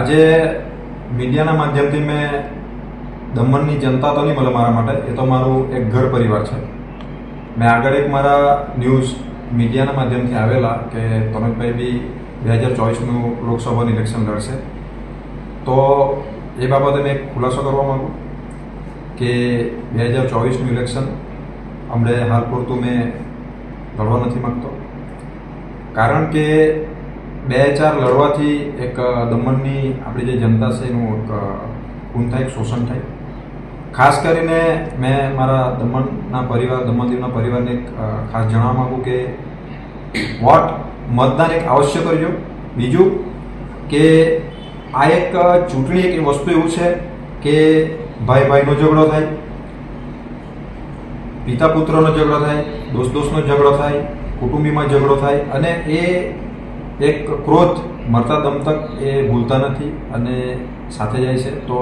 આજે મીડિયાના માધ્યમથી મેં દમણની જનતા તો નહીં મળે મારા માટે, એ તો મારું એક ઘર પરિવાર છે. મેં આગળ એક મારા ન્યૂઝ મીડિયાના માધ્યમથી આવેલા કે તનકભાઈ બી બે હજાર ચોવીસનું લોકસભાનું ઇલેક્શન લડશે. તો એ બાબતે મેં એક ખુલાસો કરવા માગું કે બે હજાર ચોવીસનું ઇલેક્શન હમણે હાલ પૂરતું મેં લડવા નથી માગતો. કારણ કે બે ચાર લડવાથી એક દમણની આપણી જે જનતા છે એનું એક ખૂન થાય શોષણ થાય. ખાસ કરીને મેં મારા દમણના પરિવાર, દમણદીવના પરિવારને ખાસ જણાવવા માગું કે વોટ મતદાન એક અવશ્ય કરજો. બીજું કે આ એક ચૂંટણી એક વસ્તુ એવું છે કે ભાઈ ભાઈનો ઝઘડો થાય પિતા પુત્રનો ઝઘડો થાય દોસ્ત દોસ્તનો ઝઘડો થાય, કુટુંબીમાં ઝઘડો થાય અને એ એક ક્રોધ મરતા દમ તક એ ભૂલતા નથી અને સાથે જાય છે. તો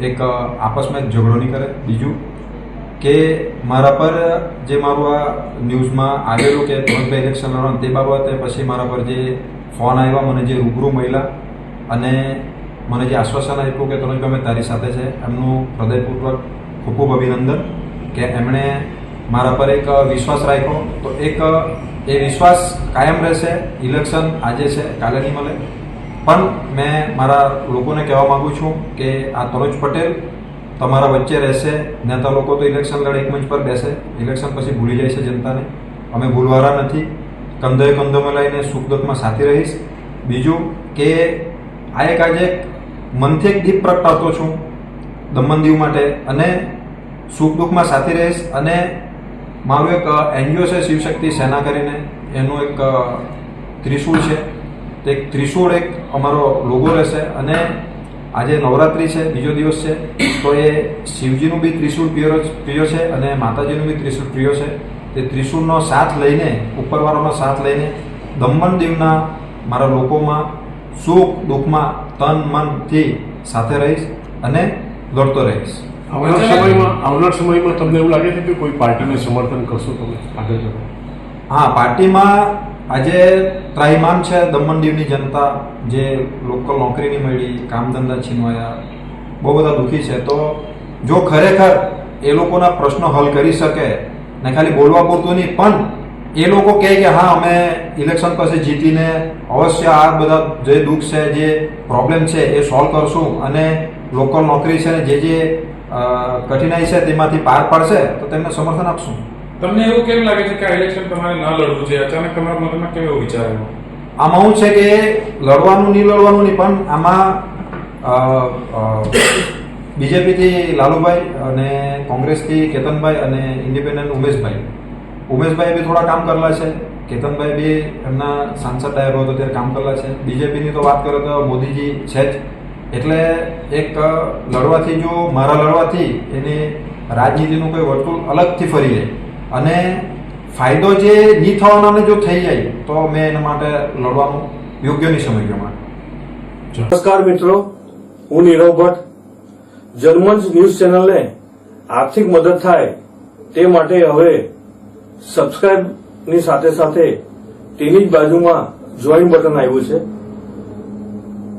એક આપસમાં એક ઝઘડો નહીં કરે. બીજું કે મારા પર જે મારું આ ન્યૂઝમાં આવેલું કે ધોરણભાઈ ઇલેક્શન લડવાનું તે બાબતે પછી મારા પર જે ફોન આવ્યા, મને જે રૂબરૂ મળ્યા અને મને જે આશ્વાસન આપ્યું કે તમે અમે તારી સાથે છે. એમનું હૃદયપૂર્વક ખૂબ ખૂબ અભિનંદન કે એમણે મારા પર એક વિશ્વાસ રાખ્યો. તો એક એ વિશ્વાસ કાયમ રહેશે, ઇલેક્શન આજે છે, કાલે નહીં મળે. પણ મેં મારા લોકોને કહેવા માગું છું કે આ તનુજ પટેલ તમારા વચ્ચે રહેશે નેતા લોકો તો ઇલેક્શન લડે, એક મંચ પર બેસે. ઇલેક્શન પછી ભૂલી જાય છે જનતાને. અમે ભૂલવારા નથી. કંધે કંધોમાં લઈને સુખ દુઃખમાં સાથે રહીશ. બીજું કે આ એક આજે મનથી એક દીપ પ્રગટાવતો છું દમણ દીવ માટે અને સુખ દુઃખમાં સાથે રહીશ અને મારું એક એનજીઓ છે, શિવશક્તિ સેના કરીને. એનું એક ત્રિશૂળ છે. તો એક ત્રિશૂળ એક અમારો લોગો રહેશે. અને આજે નવરાત્રિ છે, બીજો દિવસ છે. તો એ શિવજીનું બી ત્રિશૂળ પ્રિય પ્રિય છે અને માતાજીનું બી ત્રિશૂળ પ્રિય છે. તે ત્રિશૂળનો સાથ લઈને ઉપરવાળાનો સાથ લઈને દમણ દીવના મારા લોકોમાં સુખ, દુઃખમાં તન મનથી સાથે રહીશ અને લડતો રહીશ. આવનાર સમયમાં આવનાર સમયમાં તમને એવું લાગે છે કે કોઈ પાર્ટીને સમર્થન કરશો તમે આગળ જતા? હા પાર્ટીમાં આજે ત્રાહિમામ છે દમણ દીવની જનતા જે લોકલ નોકરી નહીં મળી કામ ધંધા છીનવાયા બહુ બધા દુઃખી છે. તો જો ખરેખર એ લોકોના પ્રશ્નો હલ કરી શકે ને ખાલી બોલવા પૂરતું નહીં પણ એ લોકો કહે કે હા અમે ઇલેક્શન પાસે જીતીને અવશ્ય આ બધા જે દુઃખ છે જે પ્રોબ્લેમ છે એ સોલ્વ કરશું. અને લોકલ નોકરી છે ને જે જે કઠિનાઈ છે તેમાંથી પાર પાડશે તો તેમને સમર્થન આપશું. તમને એવું કેમ લાગે છે કે આ ઇલેક્શન તમારે ના લડવું છે અચાનક તમારા મનમાં કેમ એવો વિચાર આવ્યો? આમાં શું છે કે લડવાનું નહીં લડવાનું નહીં પણ આમાં બીજેપીથી લાલુભાઈ અને કોંગ્રેસથી કેતનભાઈ અને ઇન્ડિપેન્ડન્ટ ઉમેશભાઈ. ઉમેશભાઈ બી થોડા કામ કરેલા છે. કેતનભાઈ બી એમના સાંસદ ડાયરો હતો ત્યારે કામ કરેલા છે. બીજેપીની તો વાત કરો તો મોદીજી છે જ. એટલે એક લડવાથી જો મારા લડવાથી એની રાજનીતિનું કોઈ વર્તુળ અલગથી ફરી જાય. અને ફાયદો જે નહીં થવાનાને જો થઈ જાય તો મેં એના માટે લડવાનું યોગ્ય નહીં સમજ્યો માટે નમસ્કાર મિત્રો હું નીરવ ભટ્ટ. જર્મન્સ ન્યૂઝ ચેનલને આર્થિક મદદ થાય તે માટે હવે સબસ્ક્રાઇબની સાથે સાથે તેની જ બાજુમાં જોઈન બટન આવ્યું છે.